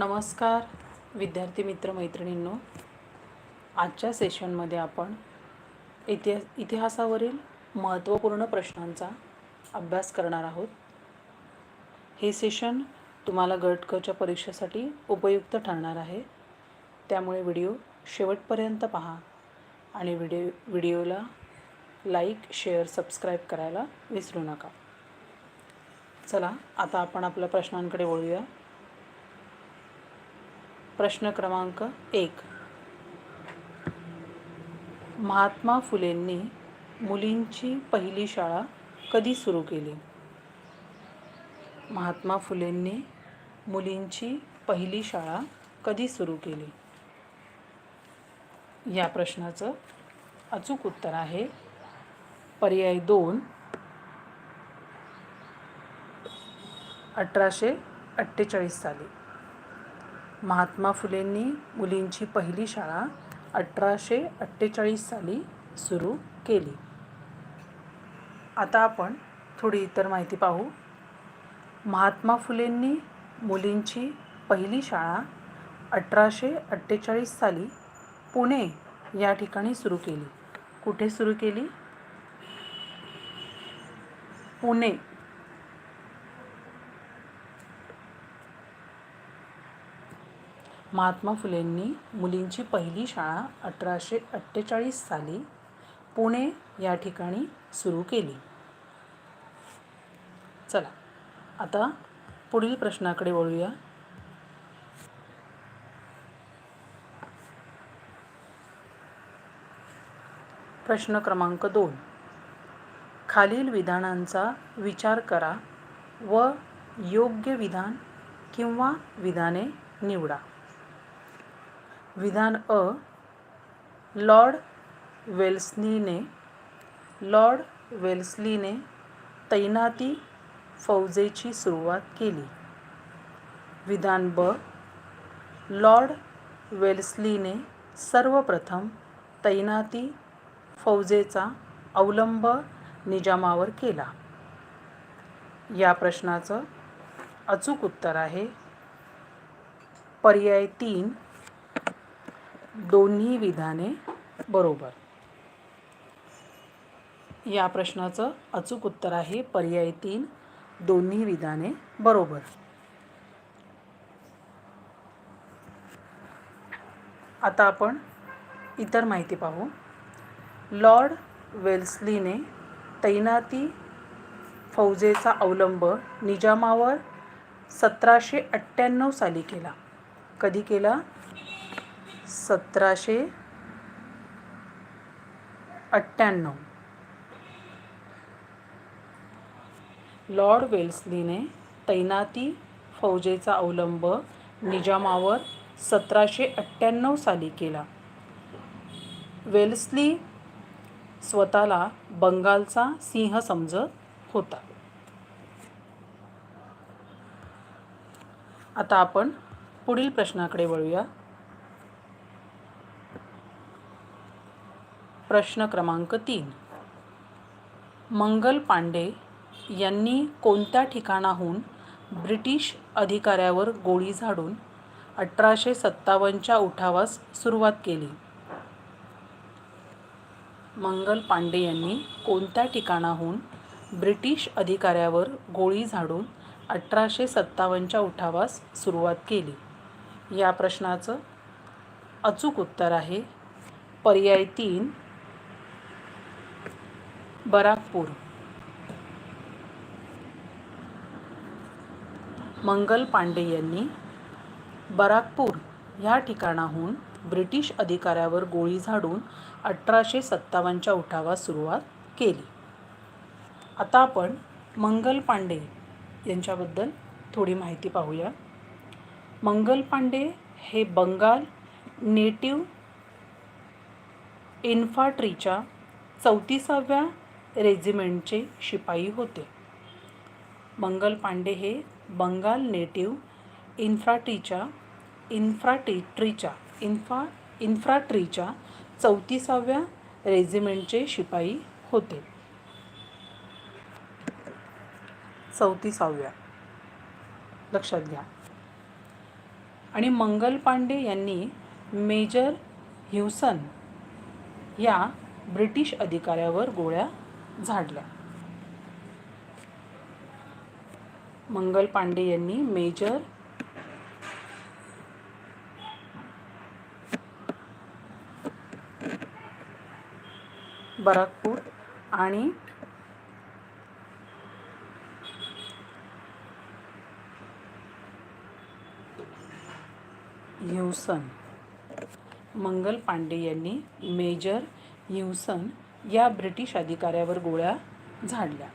नमस्कार विद्यार्थी मित्र मैत्रिणींनो. आजच्या सेशनमध्ये आपण इतिहास इतिहासावरील महत्त्वपूर्ण प्रश्नांचा अभ्यास करणार आहोत. हे सेशन तुम्हाला गट कच्या परीक्षेसाठी उपयुक्त ठरणार आहे. त्यामुळे व्हिडिओ शेवटपर्यंत पहा आणि व्हिडिओ व्हिडिओला लाईक शेअर सबस्क्राईब करायला विसरू नका. चला आता आपण आपल्या प्रश्नांकडे वळूया. प्रश्न क्रमांक एक. महात्मा फुलेंनी मुलींची पहिली शाळा कधी सुरू केली? महात्मा फुलेंनी मुलींची पहिली शाळा कधी सुरू केली? या प्रश्नाचं अचूक उत्तर आहे पर्याय दोन. अठराशे अठ्ठेचाळीस साली. महात्मा फुलेंनी मुलींची पहिली शाळा अठराशे अठ्ठेचाळीस साली सुरू केली. आता आपण थोडी इतर माहिती पाहू. महात्मा फुलेंनी मुलींची पहिली शाळा अठराशे अठ्ठेचाळीस साली पुणे या ठिकाणी सुरू केली. कुठे सुरू केली? पुणे. महात्मा फुलेंनी मुलींची पहिली शाळा अठराशे अठ्ठेचाळीस साली पुणे या ठिकाणी सुरू केली. चला आता पुढील प्रश्नाकडे वळूया. प्रश्न क्रमांक दोन. खालील विधानांचा विचार करा व योग्य विधान किंवा विधाने निवडा. विधान अ. लॉर्ड वेल्सलीने लॉर्ड वेल्सलीने तैनाती फौजेची सुरुवात केली. विधान ब. लॉर्ड वेल्सलीने सर्वप्रथम तैनाती फौजेचा अवलंब निजामावर केला. या प्रश्नाचं अचूक उत्तर आहे. पर्याय तीन. दोन्ही विधाने बरोबर. या प्रश्नाचं अचूक उत्तर आहे पर्याय तीन दोन्ही विधाने बरोबर. आता आपण इतर माहिती पाहू. लॉर्ड वेल्सलीने तैनाती फौजेचा अवलंब निजामावर सतराशे अठ्ठ्याण्णव साली केला. कधी केला? सतराशे अठ्ठ्याण्णव. लॉर्ड वेल्सलीने तैनाती फौजेचा अवलंब निजामावर सतराशे अठ्ठ्याण्णव साली केला. वेल्सली स्वतःला बंगालचा सिंह समजत होता. आता आपण पुढील प्रश्नाकडे वळूया. प्रश्न क्रमांक तीन. मंगल पांडे यांनी कोणत्या ठिकाणाहून ब्रिटिश अधिकाऱ्यावर गोळी झाडून अठराशे सत्तावन्नच्या उठावास सुरुवात केली? मंगल पांडे यांनी कोणत्या ठिकाणाहून ब्रिटिश अधिकाऱ्यावर गोळी झाडून अठराशे सत्तावन्नच्या उठावास सुरुवात केली? या प्रश्नाचं अचूक उत्तर आहे पर्याय तीन बराकपूर. मंगल पांडे यांनी बराकपूर या ठिकाणाहून ब्रिटिश अधिकाऱ्यावर गोळी झाडून अठराशे सत्तावन्नच्या उठावास सुरुवात केली. आता आपण मंगल पांडे यांच्याबद्दल थोडी माहिती पाहूया. मंगल पांडे हे बंगाल नेटिव्ह इन्फाट्रीच्या चौतीसाव्या रेजिमेंटचे शिपाई होते. मंगल पांडे हे बंगाल नेटिव्ह इन्फ्राट्रीच्या इन्फ्राट्रीच्या इन्फा इन्फ्राट्रीच्या चौतीसाव्या रेजिमेंटचे शिपाई होते. चौतीसाव्या. लक्षात घ्या. आणि मंगल पांडे यांनी मेजर ह्युसन या ब्रिटिश अधिकाऱ्यावर गोळ्या झाडल्या. मंगल पांडे यांनी मेजर बराकपूर आणि ह्युसन. मंगल पांडे यांनी मेजर ह्युसन या ब्रिटिश अधिकाऱ्यावर गोळ्या झाडल्या.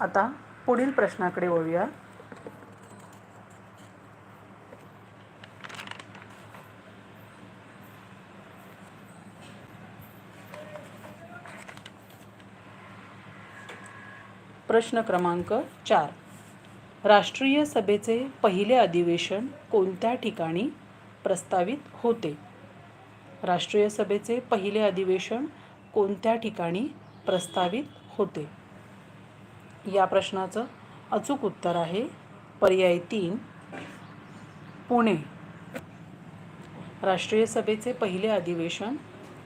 आता पुढील प्रश्नाकडे वळूया. प्रश्न क्रमांक चार. राष्ट्रीय सभेचे पहिले अधिवेशन कोणत्या ठिकाणी? प्रस्तावित होते. राष्ट्रीय सभेचे पहिले अधिवेशन कोणत्या ठिकाणी प्रस्तावित होते? या प्रश्नाचं अचूक उत्तर आहे पर्याय तीन पुणे. राष्ट्रीय सभेचे पहिले अधिवेशन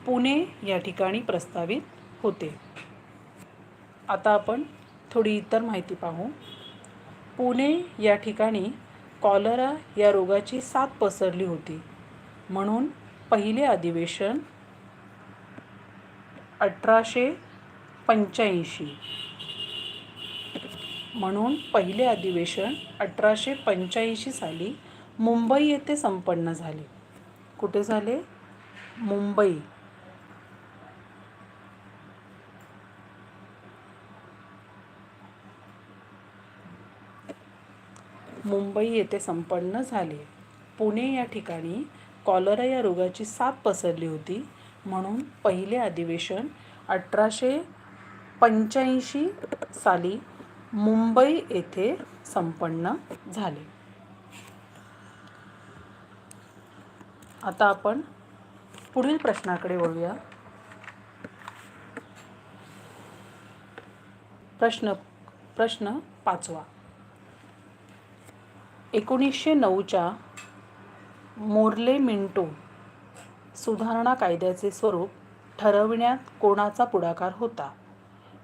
पुणे या ठिकाणी प्रस्तावित होते. आता आपण थोडी इतर माहिती पाहू. पुणे या ठिकाणी कॉलरा या रोगाची साथ पसरली होती. म्हणून पहिले अधिवेशन अठराशे पंच्याऐंशी. म्हणून पहिले अधिवेशन अठराशे पंच्याऐंशी साली मुंबई येथे संपन्न झाले. कुठे झाले? मुंबई. मुंबई येथे संपन्न झाले. पुणे या ठिकाणी कॉलरा या रोगाची साथ पसरली होती. म्हणून पहिले अधिवेशन अठराशे पंच्याऐंशी साली मुंबई येथे संपन्न झाले. आता आपण पुढील प्रश्नाकडे वळूया. प्रश्न प्रश्न पाचवा. एकोणीसशे नऊच्या मोर्ले मिंटो सुधारणा कायद्याचे स्वरूप ठरविण्यात कोणाचा पुढाकार होता?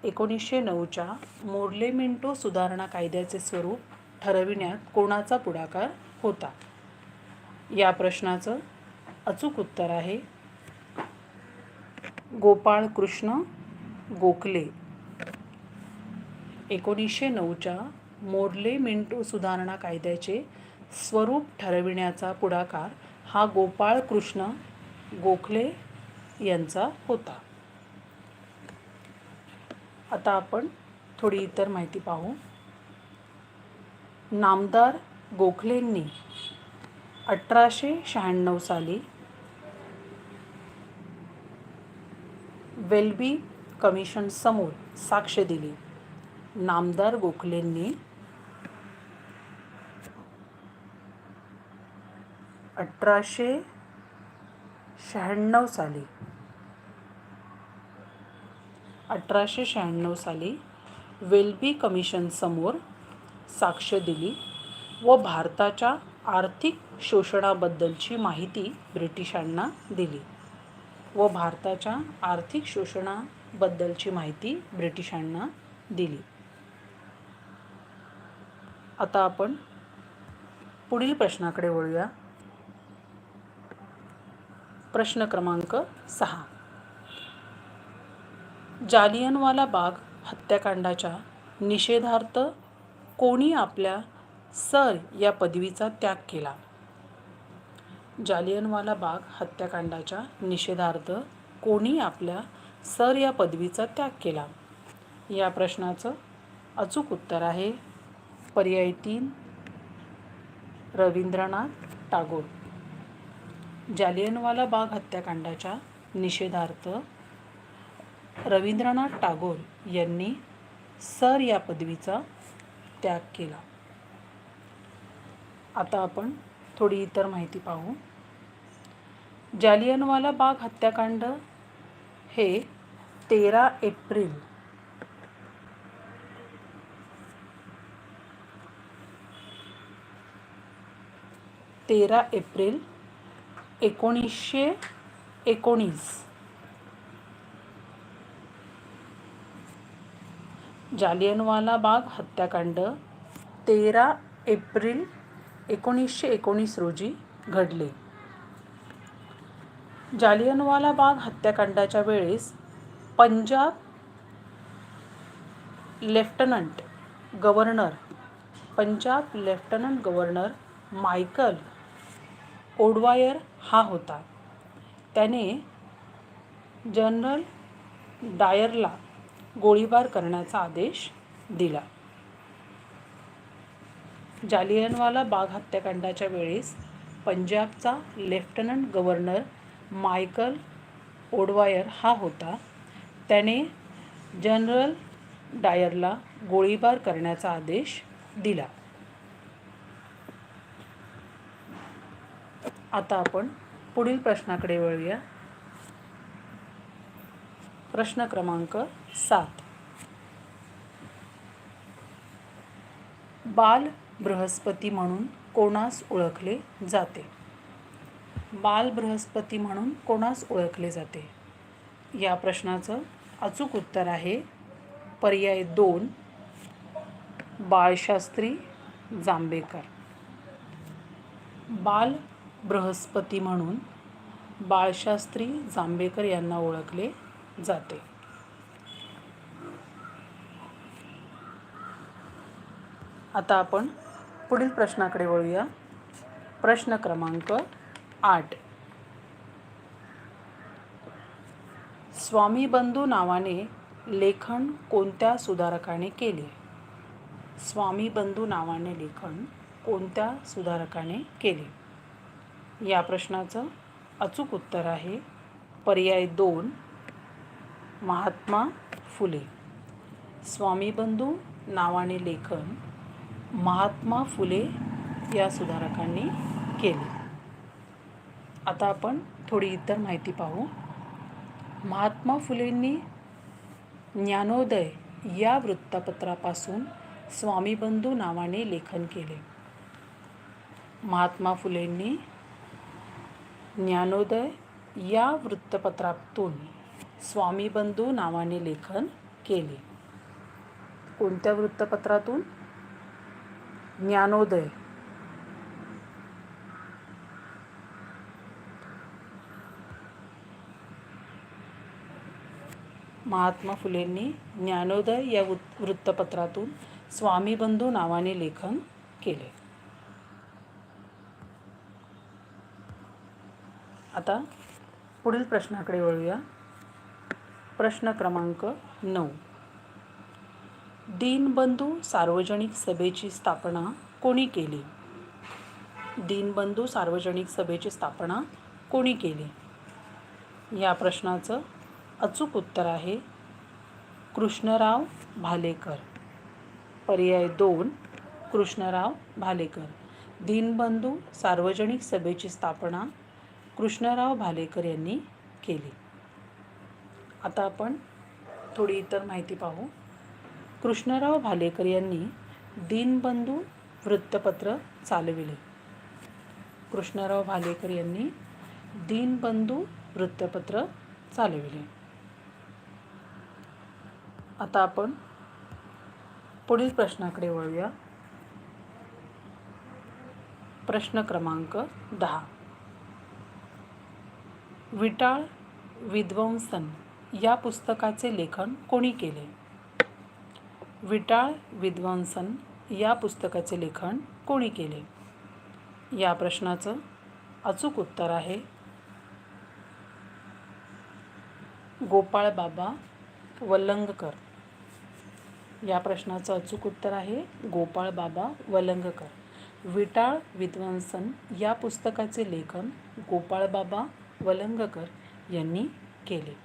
एकोणीसशे नऊच्या मोर्ले मिंटो सुधारणा कायद्याचे स्वरूप ठरविण्यात कोणाचा पुढाकार होता? या प्रश्नाचं अचूक उत्तर आहे गोपाळ कृष्ण गोखले. एकोणीसशे नऊच्या मोर्ले मिंटो सुधारणा कायद्याचे स्वरूप ठरविण्याचा पुढाकार हा गोपाळ कृष्ण गोखले यांचा होता. आता आपण थोडी इतर माहिती पाहू. नामदार गोखलेंनी अठराशे शहाण्णव साली वेल्बी कमिशन समोर साक्ष दिली. नामदार गोखलेंनी अठराशे शहाण्णव साली. अठराशे शहाण्णव साली वेल्बी कमिशनसमोर साक्ष दिली व भारताच्या आर्थिक शोषणाबद्दलची माहिती ब्रिटिशांना दिली व भारताच्या आर्थिक शोषणाबद्दलची माहिती ब्रिटिशांना दिली. आता आपण पुढील प्रश्नाकडे वळूया. प्रश्न क्रमांक सहा. जालियनवाला बाग हत्याकांडाच्या निषेधार्थ कोणी आपल्या सर या पदवीचा त्याग केला? जालियनवाला बाग हत्याकांडाच्या निषेधार्थ कोणी आपल्या सर या पदवीचा त्याग केला? या प्रश्नाचं अचूक उत्तर आहे पर्याय तीन. रवींद्रनाथ टागोर. जालियनवाला बाग हत्याकांडाच्या निषेधार्थ रवींद्रनाथ टागोर यांनी सर या पदवीचा त्याग केला. आता आपण थोडी इतर माहिती पाहू. जालियनवाला बाग हत्याकांड हे तेरा एप्रिल तेरा एप्रिल एकोणीसशे एकोणीस. जालियनवाला बाग हत्याकांड तेरा एप्रिल एकोणीसशे एकोणीस रोजी घडले. जालियनवाला बाग हत्याकांडाच्या वेळेस Punjab lieutenant governor Punjab lieutenant governor Michael O'Dwyer हा होता. त्याने जनरल डायरला गोळीबार करण्याचा आदेश दिला. जालियनवाला बाग हत्याकांडाच्या वेळेस पंजाबचा लेफ्टनंट गव्हर्नर मायकल ओडवायर हा होता. त्याने जनरल डायरला गोळीबार करण्याचा आदेश दिला. आता आपण पुढील प्रश्नाकडे वळूया. प्रश्न क्रमांक सात. बाल बृहस्पती म्हणून कोणास ओळखले जाते? बाल बृहस्पती म्हणून कोणास ओळखले जाते? या प्रश्नाचं अचूक उत्तर आहे पर्याय दोन. बाळशास्त्री जांभेकर. बाल बृहस्पती म्हणून बाळशास्त्री जांभेकर यांना ओळखले जाते. आता आपण पुढील प्रश्नाकडे वळूया. प्रश्न क्रमांक आठ. स्वामी बंधू नावाने लेखन कोणत्या सुधारकाने केले? स्वामी बंधू नावाने लेखन कोणत्या सुधारकाने केले? या प्रश्नाचं अचूक उत्तर आहे. पर्याय दोन महात्मा फुले. स्वामी बंधू नावाने लेखन महात्मा फुले या सुधारकांनी केले. आता आपण थोडी इतर माहिती पाहू. महात्मा फुलेंनी ज्ञानोदय या वृत्तपत्रापासून स्वामीबंधू नावाने लेखन केले. महात्मा फुलेंनी ज्ञानोदय या वृत्तपत्रातून स्वामीबंधू नावाने लेखन केले. कोणत्या वृत्तपत्रातून? ज्ञानोदय. महात्मा फुलेंनी ज्ञानोदय या वृत् वृत्तपत्रातून स्वामीबंधू नावाने लेखन केले. आता पुढील प्रश्नाकडे वळूया. प्रश्न क्रमांक नऊ. दीनबंधू सार्वजनिक सभेची स्थापना कोणी केली? दीनबंधू सार्वजनिक सभेची स्थापना कोणी केली? या प्रश्नाचं अचूक उत्तर आहे कृष्णराव भालेकर. पर्याय दोन कृष्णराव भालेकर. दीनबंधू सार्वजनिक सभेची स्थापना कृष्णराव भालेकर यांनी केली. आता आपण थोडी इतर माहिती पाहू. कृष्णराव भालेकर यांनी दीनबंधू वृत्तपत्र चालविले. कृष्णराव भालेकर यांनी दीनबंधू वृत्तपत्र चालविले. आता आपण पुढील प्रश्नाकडे वळूया. प्रश्न क्रमांक दहा. विटाळ विध्वंसन या पुस्तकाचे लेखन कोणी केले? विटाळ विध्वंसन या पुस्तकाचे लेखन कोणी केले? या प्रश्नाचं अचूक उत्तर आहे गोपाळ बाबा वलंगकर या प्रश्नाचं अचूक उत्तर आहे गोपाळ बाबा वलंगकर विटाळ विध्वंसन या पुस्तकाचे लेखन गोपाळ बाबा वलंगकर यांनी केले.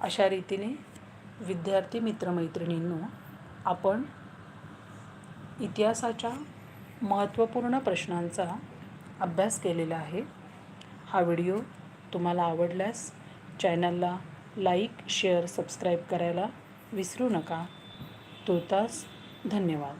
अशा रीतीने विद्यार्थी मित्रमैत्रिणींनो आपण इतिहासाच्या महत्त्वपूर्ण प्रश्नांचा अभ्यास केलेला आहे. हा व्हिडिओ तुम्हाला आवडल्यास चॅनलला लाईक शेअर सबस्क्राईब करायला विसरू नका. तुर्तास धन्यवाद.